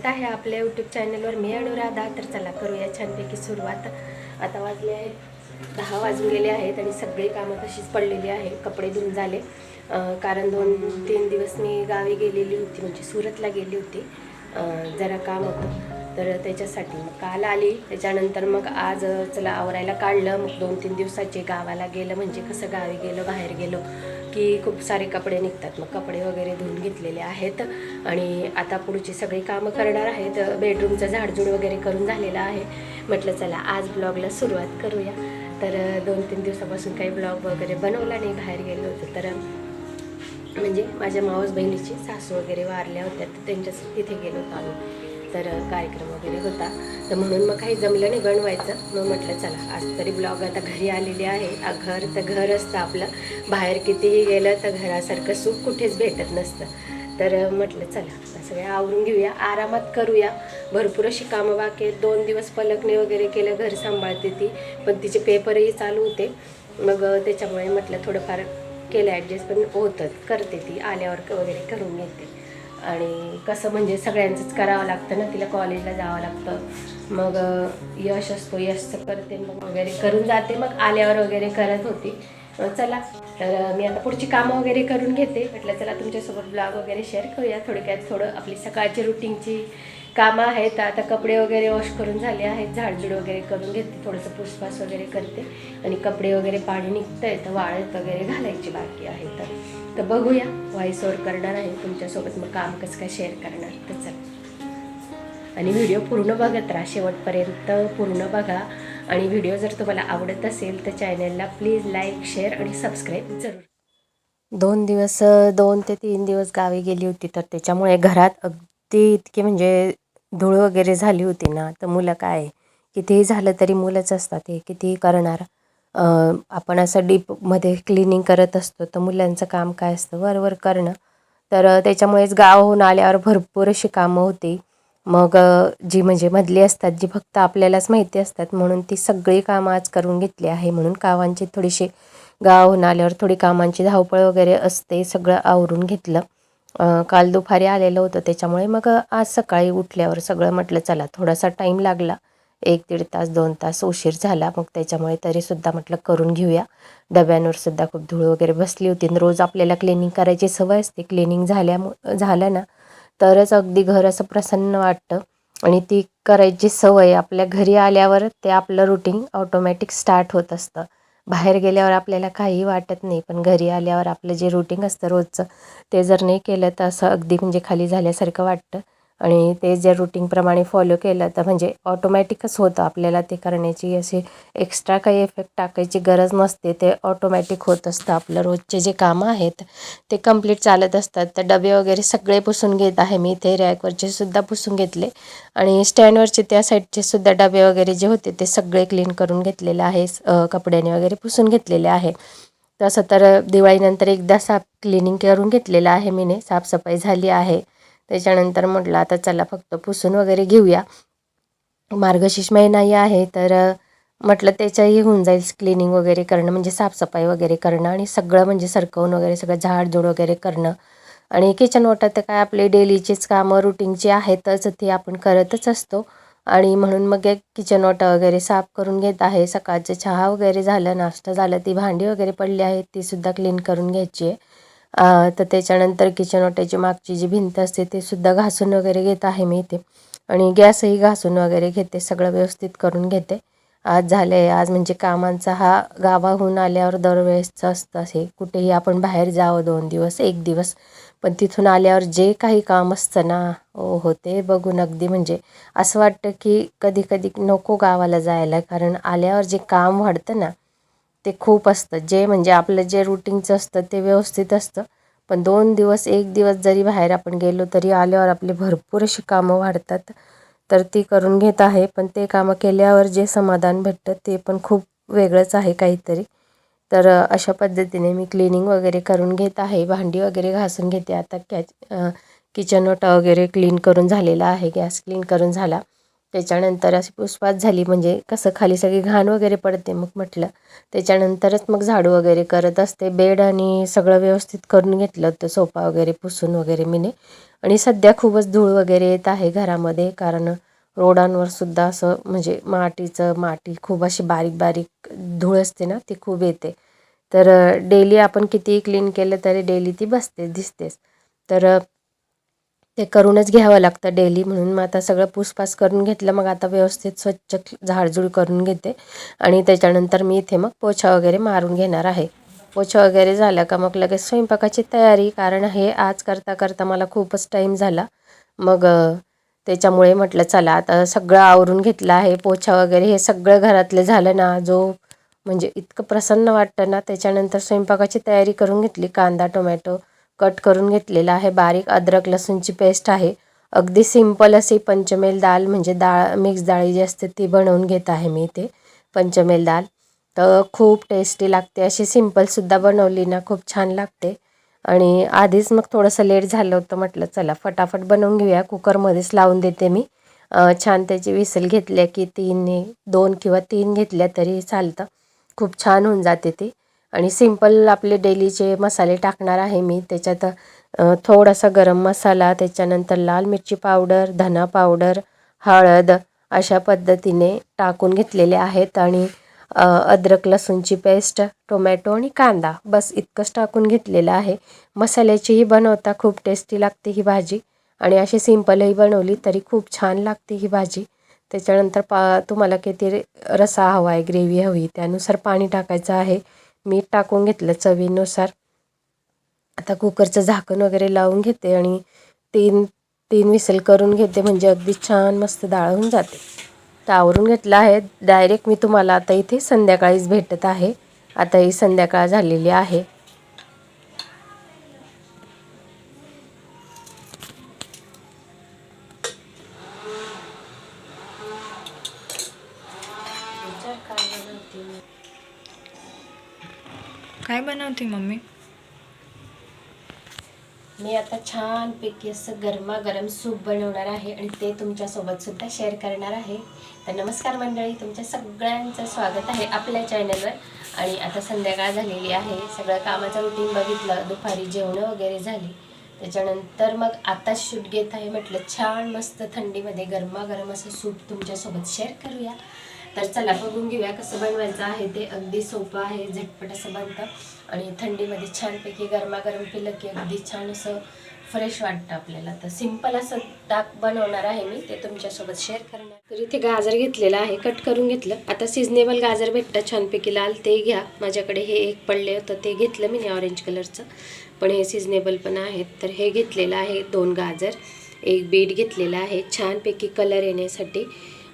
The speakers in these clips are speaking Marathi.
स्वागत आहे आपल्या यूट्यूब चॅनलवर मी अनुराधा. तर चला करूया छानपैकी सुरुवात. आता वाजले आहेत दहा वाजून गेले आहेत आणि सगळी कामं तशीच पडलेली आहे कपडे धुवून झाले. कारण दोन तीन दिवस मी गावी गेलेली होती म्हणजे सुरतला गेली होती. जरा काम होतं. तर त्याच्यासाठी मग काल आली. त्याच्यानंतर मग आज चला आवरायला काढलं. मग दोन तीन दिवसाचे गावाला गेलं. म्हणजे कसं गावी गेलो बाहेर गेलो. की खूप सारे कपडे निघतात. मग कपडे वगैरे धुवून घेतलेले आहेत आणि आता पुढची सगळी कामं करणार आहेत. बेडरूमचं झाडझूड वगैरे करून झालेलं आहे. म्हटलं चला आज ब्लॉगला सुरुवात करूया. तर दोन तीन दिवसापासून काही ब्लॉग वगैरे बनवला नाही बाहेर गेलो होतो. तर म्हणजे माझ्या मावस बहिणीची सासू वगैरे वारल्या होत्या तर त्यांच्या तिथे गेलो होतो आम्ही. तर कार्यक्रम वगैरे होता. तर म्हणून मग काही जमलं नाही बनवायचं. मग म्हटलं चला आज तरी ब्लॉग आता घरी आलेले आहे. घर तर घर असतं आपलं. बाहेर कितीही गेलं तर घरासारखं सुख कुठेच भेटत नसतं. तर म्हटलं चला सगळ्या आवरून घेऊया. आरामात करूया. भरपूर अशी कामं बाकी आहेत. दोन दिवस पलकने वगैरे केलं घर सांभाळते ती. पण तिचे पेपरही चालू होते. मग त्याच्यामुळे म्हटलं थोडंफार केलं ॲडजस्ट पण होतं करते ती. आल्यावर वगैरे करून घेते. आणि कसं म्हणजे सगळ्यांचंच करावं लागतं ना तिला कॉलेजला जावं लागतं. मग यश असतो यशचं करते मग वगैरे करून जाते. मग आल्यावर वगैरे करत होती. चला तर मी आता पुढची कामं वगैरे करून घेते. म्हटलं चला तुमच्यासोबत ब्लॉग वगैरे शेअर करूया. थोडक्यात थोडं आपली सकाळची रुटीनची कामं आहेत आता कपडे वगैरे वॉश करून झाले आहेत झाडझूड वगैरे करून घेते थोडंसं पुसपास वगैरे करते. आणि कपडे वगैरे पाणी निघतं आहे तर वाळत वगैरे घालायची बाकी आहे तर. तर बघूया व्हॉइस ओवर करणार आहे तुमच्यासोबत मग काम कसं काय शेअर करणार तर चला. आणि व्हिडिओ पूर्ण बघत राहा शेवटपर्यंत पूर्ण बघा. आणि व्हिडिओ जर तुम्हाला आवडत असेल तर चॅनलला प्लीज लाईक शेअर आणि सबस्क्राईब जरूर. दोन दिवस दोन ते तीन दिवस गावी गेली होती तर त्याच्यामुळे घरात अगदी इतकी म्हणजे धूळ वगैरे झाली होती ना तर मुलं काय कितीही झालं तरी मुलंच असतात हे कितीही करणार आपण असं डीपमध्ये क्लिनिंग करत असतो तर मुलांचं काम काय असतं? वरवर करणं. तर त्याच्यामुळेच गावाहून आल्यावर भरपूर अशी कामं होती. मग जी म्हणजे मधली असतात जी फक्त आपल्यालाच माहिती असतात म्हणून ती सगळी कामं आज करून घेतली आहे. म्हणून कामांची थोडीशी गावाहून आल्यावर थोडी कामांची धावपळ वगैरे असते सगळं आवरून घेतलं. काल दुपारी आलेलं होतं त्याच्यामुळे मग आज सकाळी उठल्यावर सगळं म्हटलं चला थोडासा टाईम लागला. एक दीड तास दोन तास उशीर झाला मग त्याच्यामुळे तरीसुद्धा म्हटलं करून घेऊया. डब्यांवर सुद्धा खूप धूळ वगैरे बसली होती रोज आपल्याला क्लिनिंग करायची सवय असते. क्लिनिंग झाल्यामु झालं ना तरच अगदी घर असं प्रसन्न वाटतं. आणि ती करायची सवय आपल्या घरी आल्यावर ते आपलं रुटीन ऑटोमॅटिक स्टार्ट होत असतं. बाहेर गेल्यावर आपल्याला काही वाटत नाही पण घरी आल्यावर आपलं जे रुटीन असतं रोजचं ते जर नाही केलं तर असं अगदी म्हणजे खाली झाल्यासारखं वाटतं. आणि ते जर रुटीनप्रमाणे फॉलो केलं तर म्हणजे ऑटोमॅटिकच होतं आपल्याला ते करण्याची. अशी एक्स्ट्रा काही इफेक्ट टाकायची गरज नसते ते ऑटोमॅटिक होत असतं. आपलं रोजचे जे कामं आहेत ते कंप्लीट चालत असतात. तर डबे वगैरे सगळे पुसून घेत आहे. मी ते रॅकवरचे सुद्धा पुसून घेतले. आणि स्टँडवरचे त्या साईडचे सुद्धा डबे वगैरे जे होते ते सगळे क्लीन करून घेतलेले आहे. कपड्याने वगैरे पुसून घेतलेले आहे. तसं तर दिवाळीनंतर एकदा साफ क्लिनिंग करून घेतलेलं आहे. मीने साफसफाई झाली आहे. त्याच्यानंतर म्हटलं आता चला फक्त पुसून वगैरे घेऊया. मार्गशीर्ष महिनाही आहे तर म्हटलं त्याच्याही होऊन जाईल क्लिनिंग वगैरे करणं म्हणजे साफसफाई वगैरे करणं आणि सगळं म्हणजे सरकवून वगैरे सगळं झाडझूड वगैरे करणं. आणि किचन ओटा तर काय आपले डेलीचीच कामं रुटीनची आहेतच ती आपण करतच असतो. आणि म्हणून मग एक किचन ओटा वगैरे साफ करून घेत आहे. सकाळचं चहा वगैरे झालं नाश्ता झालं ती भांडी वगैरे पडली आहेत ती सुद्धा क्लीन करून घ्यायची आहे. तर त्याच्यानंतर किचन ओट्याची मागची जी भिंत असते ते सुद्धा घासून वगैरे घेत आहे मी इथे. आणि गॅसही घासून वगैरे घेते सगळं व्यवस्थित करून घेते. आज झालं आहे आज म्हणजे कामांचा हा गावाहून आल्यावर दरवेळेसचं असतं असे कुठेही आपण बाहेर जावं दोन दिवस एक दिवस. पण तिथून आल्यावर जे काही काम असतं ना ओ हो ते बघून अगदी म्हणजे असं वाटतं की कधी कधी नको गावाला जायला. कारण आल्यावर जे काम वाढतं ना ते खूप असतं. जे म्हणजे आपलं जे रुटीनचं असतं ते व्यवस्थित असतं. पण दोन दिवस एक दिवस जरी बाहेर आपण गेलो तरी आल्यावर आपली भरपूर अशी कामं वाढतात. तर ती करून घेत आहे. पण ते कामं केल्यावर जे समाधान भेटतं ते पण खूप वेगळंच आहे काहीतरी. तर अशा पद्धतीने मी क्लिनिंग वगैरे करून घेत आहे. भांडी वगैरे घासून घेते. आता कॅच किचन ओटा वगैरे क्लीन करून झालेला आहे. गॅस क्लीन करून झाला. त्याच्यानंतर अशी पुसपास झाली म्हणजे कसं खाली सगळी घाण वगैरे पडते मग म्हटलं. त्याच्यानंतरच मग झाडू वगैरे करत असते बेड आणि सगळं व्यवस्थित करून घेतलं होतं सोफा वगैरे पुसून वगैरे मीने. आणि सध्या खूपच धूळ वगैरे येत आहे घरामध्ये कारण रोडांवर सुद्धा असं म्हणजे मातीचं माती खूप अशी बारीक बारीक धूळ असते ना ती खूप येते. तर डेली आपण कितीही क्लीन केलं तरी डेली ती बसते दिसतेच. तर ते करूनच घ्यावं लागतं डेली म्हणून. मग आता सगळं पुसपास करून घेतलं मग आता व्यवस्थित स्वच्छ झाडझूड करून घेते. आणि त्याच्यानंतर मी इथे मग पोछा वगैरे मारून घेणार आहे. पोछा वगैरे झाला का मग लगेच स्वयंपाकाची तयारी कारण हे आज करता करता मला खूपच टाईम झाला. मग त्याच्यामुळे म्हटलं चला आता सगळं आवरून घेतलं आहे. पोछा वगैरे हे सगळं घरातलं झालं ना जो म्हणजे इतकं प्रसन्न वाटतं ना त्याच्यानंतर स्वयंपाकाची तयारी करून घेतली. कांदा टोमॅटो कट करून घेतलेला आहे. बारीक अद्रक लसूणची पेस्ट आहे. अगदी सिंपल अशी पंचमेल दाल म्हणजे डाळ मिक्स डाळी जी असते ती बनवून घेत आहे मी ते पंचमेल दाल. तर खूप टेस्टी लागते. अशी सिंपलसुद्धा बनवली ना खूप छान लागते. आणि आधीच मग थोडंसं लेट झालं होतं म्हटलं चला फटाफट बनवून घेऊया. कुकरमध्येच लावून देते मी. छान त्याची विसल घेतल्या की तीन दोन किंवा तीन घेतल्या तरी चालतं. खूप छान होऊन जाते ती. आणि सिंपल आपले डेलीचे मसाले टाकणार आहे मी त्याच्यात थोडासा गरम मसाला त्याच्यानंतर लाल मिरची पावडर धना पावडर हळद अशा पद्धतीने टाकून घेतलेले आहेत आणि अद्रक लसूणची पेस्ट टोमॅटो आणि कांदा बस इतकंच टाकून घेतलेलं आहे. मसाल्याचीही बनवता खूप टेस्टी लागते ही भाजी आणि अशी सिंपलही बनवली तरी खूप छान लागते ही भाजी. त्याच्यानंतर पा तुम्हाला किती रसा हवा आहे ग्रेव्ही हवी त्यानुसार पाणी टाकायचं आहे. मीठ टाकून घेतलं चवीनुसार. आता कुकरचं झाकण वगैरे लावून घेते आणि तीन तीन विसल करून घेते म्हणजे अगदी छान मस्त डाळ होऊन जाते. तर आवरून घेतलं आहे. डायरेक्ट मी तुम्हाला आता इथे संध्याकाळीच भेटत आहे. आता ही संध्याकाळ झालेली आहे. काय बनवते मम्मी? मी आता छानपैकी असं गरमागरम सूप बनवणार आहे आणि ते तुमच्यासोबत सुद्धा शेअर करणार आहे. तर नमस्कार मंडळी तुमच्या सगळ्यांचं स्वागत आहे आपल्या चॅनलवर आणि आता संध्याकाळ झालेली आहे. सगळं कामाचं रुटीन बघितलं दुपारी जेवणं वगैरे झाली. त्याच्यानंतर मग आता शूट घेत आहे म्हटलं छान मस्त थंडीमध्ये गरमागरम असं सूप तुमच्यासोबत शेअर करूया. तर चला बघून घेऊया कसं बनवायचं आहे ते. अगदी सोपं आहे झटपट असं बनतं. आणि थंडीमध्ये छानपैकी गरमागरम पिलं की अगदी छान असं फ्रेश वाटतं आपल्याला. तर सिंपल असं ताक बनवणार आहे मी ते तुमच्यासोबत शेअर करणार. तर इथे गाजर घेतलेलं आहे कट करून घेतलं. आता सिजनेबल गाजर भेटतं छानपैकी लाल ते घ्या. माझ्याकडे हे एक पडले होतं ते घेतलं मी ऑरेंज कलरचं पण हे सिजनेबल पण आहेत. तर हे घेतलेलं आहे दोन गाजर. एक बीट घेतलेला आहे छानपैकी कलर येण्यासाठी.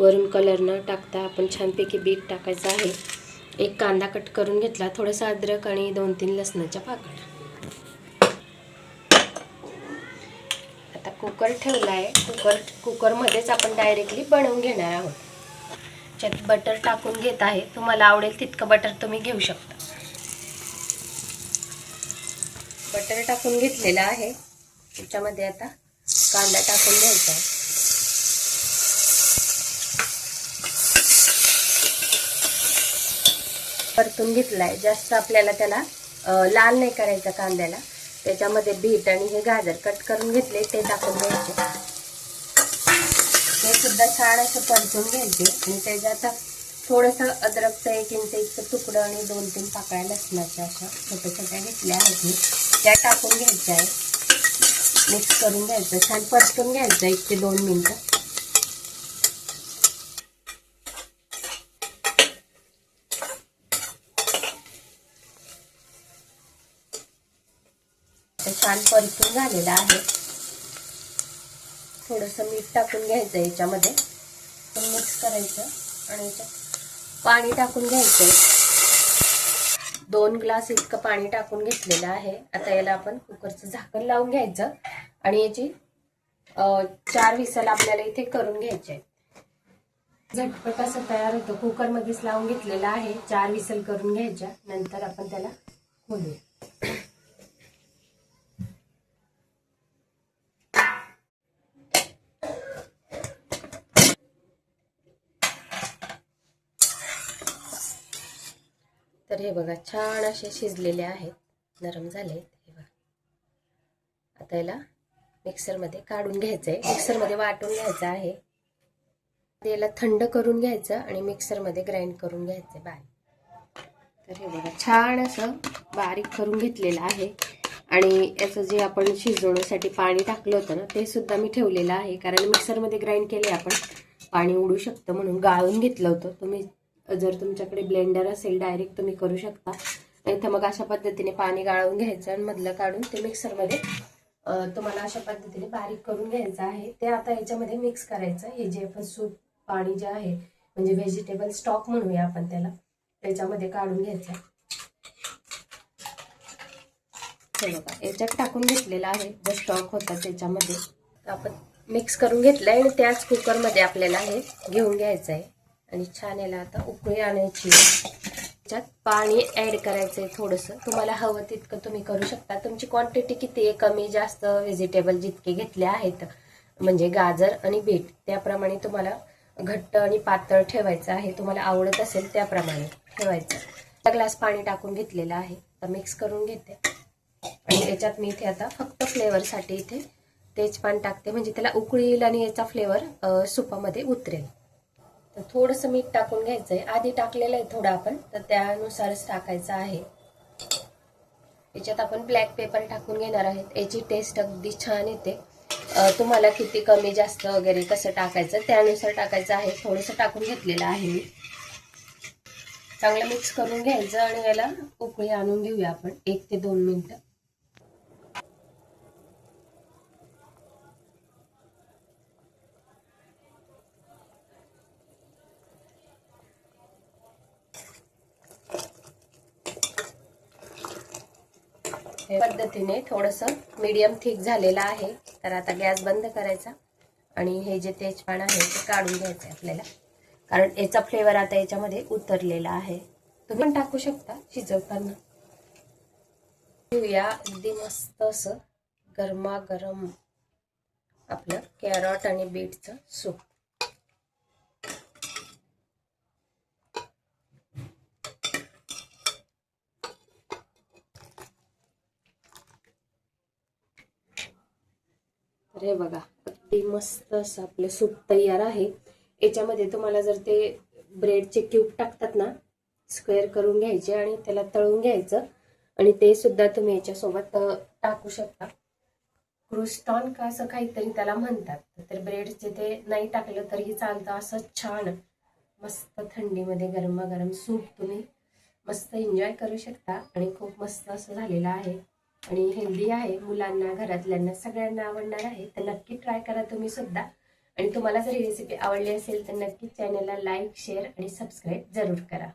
वरून कलर न टाकता आपण छानपैकी बीट टाकायचं आहे. एक कांदा कट करून घेतला थोडंसं अद्रक आणि दोन तीन लसणाच्या पाकळ्या. आता कुकर ठेवला आहे कुकर कुकरमध्येच आपण डायरेक्टली बनवून घेणार आहोत. त्यात बटर टाकून घेत आहे. तुम्हाला आवडेल तितकं बटर तुम्ही घेऊ शकता. बटर टाकून घेतलेलं आहे. त्याच्यामध्ये आता कांदा टाकून घ्यायचा आहे. परतून घेतलाय. जास्त आपल्याला त्याला लाल नाही करायचं कांद्याला. त्याच्यामध्ये बीट आणि हे गाजर कट करून घेतले ते टाकून घ्यायचे. हे सुद्धा छान असं परतून घ्यायचे. आणि त्याच्यात थोडंसं अद्रकचं एक इंच इतकं तुकडं आणि दोन तीन पाकळ्या लसणाच्या अशा छोट्या छोट्या घेतल्या आहेत. मी त्या टाकून घ्यायच्या आहे मिक्स करून घ्यायचं. छान परतून घ्यायचं एक ते दोन मिनटं. छान परतून झालेला आहे. थोडंसं मीठ टाकून घ्यायचं याच्यामध्ये. मिक्स करायचं आणि याच्यात पाणी टाकून घ्यायचं. दोन ग्लास इतकं पाणी टाकून घेतलेलं आहे. आता याला आपण कुकरचं झाकण लावून घ्यायचं आणि याची चार विसल आपल्याला इथे करून घ्यायचे झटपट असं तयार होतं. कुकरमध्येच लावून घेतलेलं आहे. चार विसल करून घ्यायच्या. नंतर आपण त्याला खोलूया. तर हे बघा छान असे शिजलेले आहेत. नरम झाले हे बघा. आता याला मिक्सरमध्ये काढून घ्यायचं आहे मिक्सरमध्ये वाटून घ्यायचं आहे. याला थंड करून घ्यायचं आणि मिक्सरमध्ये ग्राइंड करून घ्यायचं आहे बाय तर हे बघा छान असं बारीक करून घेतलेलं आहे. आणि याचं जे आपण शिजवण्यासाठी पाणी टाकलं होतं ना ते सुद्धा मी ठेवलेलं आहे. कारण मिक्सरमध्ये ग्राइंड केले आपण पाणी उडू शकतं म्हणून. गाळून घेतलं होतं तुम्ही जर तुमच्याकडे ब्लेंडर असेल डायरेक्ट तुम्ही करू शकता. नाही तर मग अशा पद्धतीने पाणी गाळून घ्यायचं आणि मधलं काढून ते मिक्सरमध्ये तुम्हाला अशा पद्धतीने बारीक करून घ्यायचं आहे. ते आता याच्यामध्ये मिक्स करायचं. हे जे आपण सूप पाणी जे आहे म्हणजे व्हेजिटेबल स्टॉक म्हणूया आपण त्याला त्याच्यामध्ये काढून घ्यायचं हे बघा याच्यात टाकून घेतलेला आहे. जो स्टॉक होता त्याच्यामध्ये आपण मिक्स करून घेतलाय आणि त्याच कुकरमध्ये आपल्याला हे घेऊन घ्यायचं आहे. आणि छान याला आता उकळी आणायची. त्याच्यात पाणी ऍड करायचंय थोडंसं. तुम्हाला हवं तितकं तुम्ही करू शकता. तुमची क्वांटिटी किती आहे? कमी जास्त व्हेजिटेबल जितके घेतले आहेत. म्हणजे गाजर आणि बीट. त्याप्रमाणे तुम्हाला घट्ट आणि पातळ ठेवायचं आहे. तुम्हाला आवडत असेल त्याप्रमाणे ठेवायचं. ग्लास पाणी टाकून घेतलेलं आहे. तर मिक्स करून घेते. आणि याच्यात मी इथे आता फक्त फ्लेवरसाठी इथे तेजपान टाकते. म्हणजे त्याला उकळी येईल आणि याचा फ्लेवर सुपामध्ये उतरेल. थोडंसं मीठ टाकून घ्यायचं आहे आधी टाकलेलं आहे थोडं आपण तर त्यानुसारच टाकायचं आहे. याच्यात आपण ब्लॅक पेपर टाकून घेणार आहेत. याची टेस्ट अगदी छान येते. तुम्हाला किती कमी जास्त वगैरे कसं टाकायचं त्यानुसार टाकायचं आहे. थोडंसं टाकून घेतलेलं आहे मी. चांगलं मिक्स करून घ्यायचं आणि याला उकळी आणून घेऊया आपण. एक ते दोन मिनिटं. पद्धतीने थोडंसं मीडियम थिक झालेलं आहे. तर आता गॅस बंद करायचा आणि हे जे तेजपान आहे ते काढून घ्यायचं आहे आपल्याला. कारण याचा फ्लेवर आता याच्यामध्ये उतरलेला आहे. तुम्ही पण टाकू शकता शिजवताना घेऊया अगदी मस्त असं गरमागरम आपलं कॅरट आणि बीटचं सूप तर हे बघा. अगदी मस्त असं आपलं सूप तयार आहे. याच्यामध्ये तुम्हाला जर ते ब्रेडचे क्यूब टाकतात ना स्क्वेअर करून घ्यायचे आणि त्याला तळून घ्यायचं. आणि ते सुद्धा तुम्ही याच्यासोबत टाकू शकता. क्रुस्टॉन का असं काहीतरी त्याला म्हणतात. तर ब्रेडचे ते नाही टाकलं तरीही चालतं. असं छान मस्त थंडीमध्ये गरमागरम सूप तुम्ही मस्त एन्जॉय करू शकता. आणि खूप मस्त असं झालेलं आहे. आणि हेल्दी आहे. मुलांना घरातल्यांना सगळ्यांना आवडणार आहे. तर नक्की ट्राय करा तुम्ही सुद्धा. आणि तुम्हाला जर ही रेसिपी आवडली असेल तर नक्की चॅनलला लाईक शेअर आणि सबस्क्राईब जरूर करा.